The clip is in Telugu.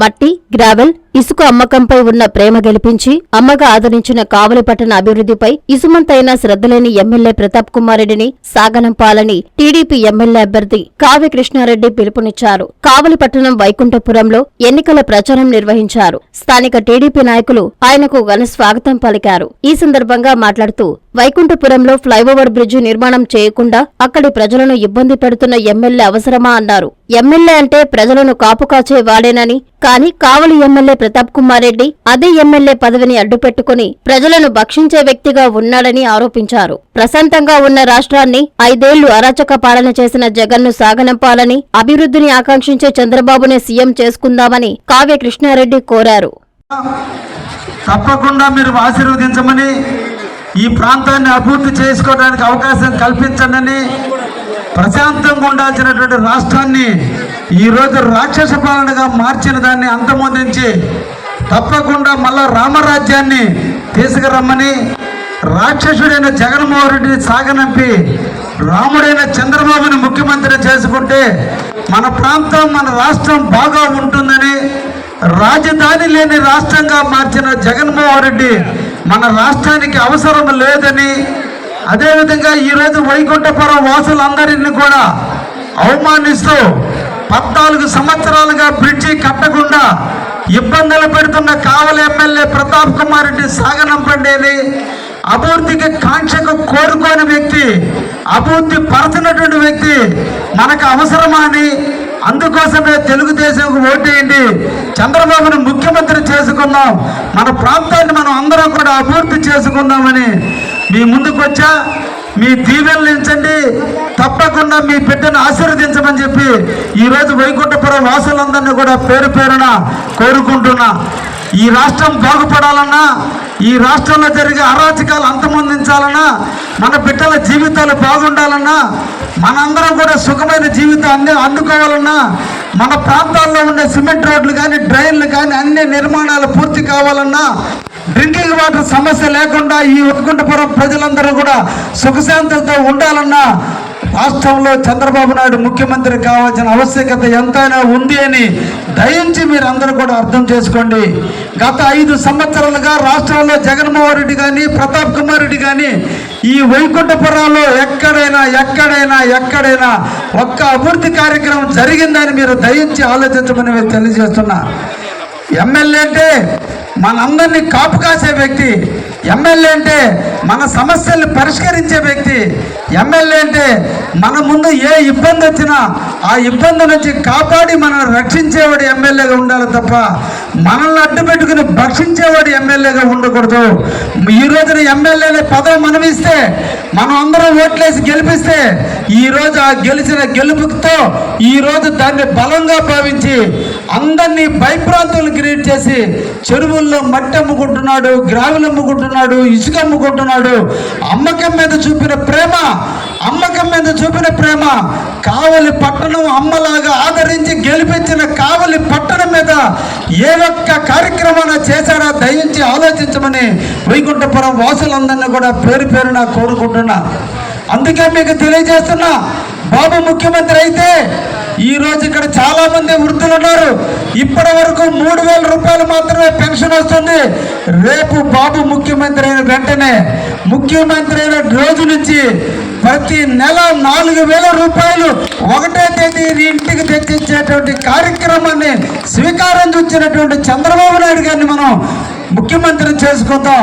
మట్టి గ్రావెల్ ఇసుక అమ్మకంపై ఉన్న ప్రేమ గెలిపించి అమ్మగా ఆదరించిన కావలిపట్టణ అభివృద్ధిపై ఇసుమంతైనా శ్రద్ధలేని ఎమ్మెల్యే ప్రతాప్ కుమార్ రెడ్డిని సాగనంపాలని టీడీపీ ఎమ్మెల్యే అభ్యర్థి కావ్య కృష్ణారెడ్డి పిలుపునిచ్చారు. కావలిపట్టణం వైకుంఠపురంలో ఎన్నికల ప్రచారం నిర్వహించారు. స్థానిక టీడీపీ నాయకులు ఆయనకు ఘన స్వాగతం పలికారు. ఈ సందర్భంగా మాట్లాడుతూ వైకుంఠపురంలో ఫ్లైఓవర్ బ్రిడ్జి నిర్మాణం చేయకుండా అక్కడి ప్రజలను ఇబ్బంది పెడుతున్న ఎమ్మెల్యే అవసరమా? అన్నారు. ఎమ్మెల్యే అంటే ప్రజలను కాపుకాచే వాడేనని కానీ కావలి ఎమ్మెల్యే ప్రతాప్ కుమార్ రెడ్డి అదే ఎమ్మెల్యే పదవిని అడ్డుపెట్టుకుని ప్రజలను భక్షించే వ్యక్తిగా ఉన్నాడని ఆరోపించారు. ప్రశాంతంగా ఉన్న రాష్ట్రాన్ని ఐదేళ్ళు అరాచక పాలన చేసిన జగన్ను సాగనంపాలని అభివృద్ధిని ఆకాంక్షించే చంద్రబాబునే సీఎం చేసుకుందామని కావ్య కృష్ణారెడ్డి కోరారు. తప్పకుండా మీరు ఆశీర్వదించమని ఈ ప్రాంతాన్ని అభివృద్ధి చేసుకోవడానికి అవకాశం కల్పించండి. ప్రశాంతంగా ఉండాల్సినటువంటి రాష్ట్రాన్ని ఈరోజు రాక్షస పాలనగా మార్చిన దాన్ని అంతమొందించి తప్పకుండా మళ్ళా రామరాజ్యాన్ని తీసుకురమ్మని రాక్షసుడైన జగన్మోహన్ రెడ్డిని సాగనంపి రాముడైన చంద్రబాబుని ముఖ్యమంత్రి చేసుకుంటే మన ప్రాంతం మన రాష్ట్రం బాగా ఉంటుందని రాజధాని లేని రాష్ట్రంగా మార్చిన జగన్మోహన్ రెడ్డి మన రాష్ట్రానికి అవసరం లేదని అదేవిధంగా ఈరోజు వైకుంఠపురం వాసులందరినీ కూడా అవమానిస్తూ పద్నాలుగు సంవత్సరాలుగా బ్రిడ్జి కట్టకుండా ఇబ్బందులు పెడుతున్న కావలి ఎమ్మెల్యే ప్రతాప్ కుమార్ రెడ్డి సాగనంపండేది అభివృద్ధికి కాంక్షకు కోరుకోని వ్యక్తి అభివృద్ధి పరచినటువంటి వ్యక్తి మనకు అవసరమా అని అందుకోసమే తెలుగుదేశం ఓటేయండి. చంద్రబాబును ముఖ్యమంత్రి చేసుకుందాం. మన ప్రాంతాన్ని మనం అందరం కూడా అభివృద్ధి చేసుకుందామని మీ ముందుకు వచ్చా. మీ దీవెనలు తప్పకుండా మీ బిడ్డను ఆశీర్వదించమని చెప్పి ఈరోజు వైకుంఠపురం వాసులందరినీ కూడా పేరు పేరున కోరుకుంటున్నా. ఈ రాష్ట్రం బాగుపడాలన్నా ఈ రాష్ట్రంలో జరిగే అరాచకాలు అంతమొందించాలన్నా మన బిడ్డల జీవితాలు బాగుండాలన్నా మనందరం కూడా సుఖమైన జీవితాన్ని అందుకోవాలన్నా మన ప్రాంతాల్లో ఉండే సిమెంట్ రోడ్లు కానీ డ్రైన్లు కానీ అన్ని నిర్మాణాలు పూర్తి కావాలన్నా డ్రింకింగ్ వాటర్ సమస్య లేకుండా ఈ వైకుంఠపురం ప్రజలందరూ కూడా సుఖశాంతులతో ఉండాలన్నా రాష్ట్రంలో చంద్రబాబు నాయుడు ముఖ్యమంత్రి కావాల్సిన ఆవశ్యకత ఎంతైనా ఉంది అని దయించి మీరు అందరూ కూడా అర్థం చేసుకోండి. గత ఐదు సంవత్సరాలుగా రాష్ట్రంలో జగన్మోహన్ రెడ్డి కానీ ప్రతాప్ కుమార్ రెడ్డి కానీ ఈ వైకుంఠపురంలో ఎక్కడైనా ఎక్కడైనా ఎక్కడైనా ఒక్క అభివృద్ధి కార్యక్రమం జరిగిందని మీరు దయించి ఆలోచించమని తెలియజేస్తున్నా. ఎమ్మెల్యే అంటే మనందరినీ కాపు కాసే వ్యక్తి. ఎమ్మెల్యే అంటే మన సమస్యల్ని పరిష్కరించే వ్యక్తి. ఎమ్మెల్యే అంటే మన ముందు ఏ ఇబ్బంది వచ్చినా ఆ ఇబ్బంది నుంచి కాపాడి మనల్ని రక్షించేవాడు ఎమ్మెల్యేగా ఉండాలి తప్ప మనల్ని అడ్డు పెట్టుకుని భక్షించేవాడు ఎమ్మెల్యేగా ఉండకూడదు. ఈ రోజున ఎమ్మెల్యేలే పదవి మనం ఇస్తే మనం అందరం ఓట్లేసి గెలిపిస్తే ఈ రోజు ఆ గెలిచిన గెలుపుతో ఈ రోజు దాన్ని బలంగా భావించి అందరినీ భయప్రాంతాలు క్రియేట్ చేసి చెరువుల్లో మట్టి అమ్ముకుంటున్నాడు గ్రావులు అమ్ముకుంటున్నాడు ఇసుక అమ్ముకుంటున్నాడు. అమ్మకం మీద చూపిన ప్రేమ అమ్మకం మీద చూపిన ప్రేమ కావలి పట్టణం అమ్మలాగా ఆదరించి గెలిపించిన కావలి పట్టణం మీద ఏ ఒక్క కార్యక్రమాన్ని చేశారా దయించి ఆలోచించమని వైకుంఠపురం వాసులందరినీ కూడా పేరు పేరున కోరుకుంటున్నా. అందుకే మీకు తెలియజేస్తున్నా బాబు ముఖ్యమంత్రి అయితే ఈ రోజు ఇక్కడ చాలా మంది వృద్ధులు ఉన్నారు ఇప్పటి వరకు మూడు వేల రూపాయలు మాత్రమే పెన్షన్ వస్తుంది. రేపు బాబు ముఖ్యమంత్రి అయిన వెంటనే ముఖ్యమంత్రి అయిన రోజు నుంచి ప్రతి నెల నాలుగు వేల రూపాయలు ఒకటే తేదీ ఇంటికి తెచ్చించేటువంటి కార్యక్రమాన్ని స్వీకారం చూచినటువంటి చంద్రబాబు నాయుడు గారిని మనం ముఖ్యమంత్రి చేసుకుందాం.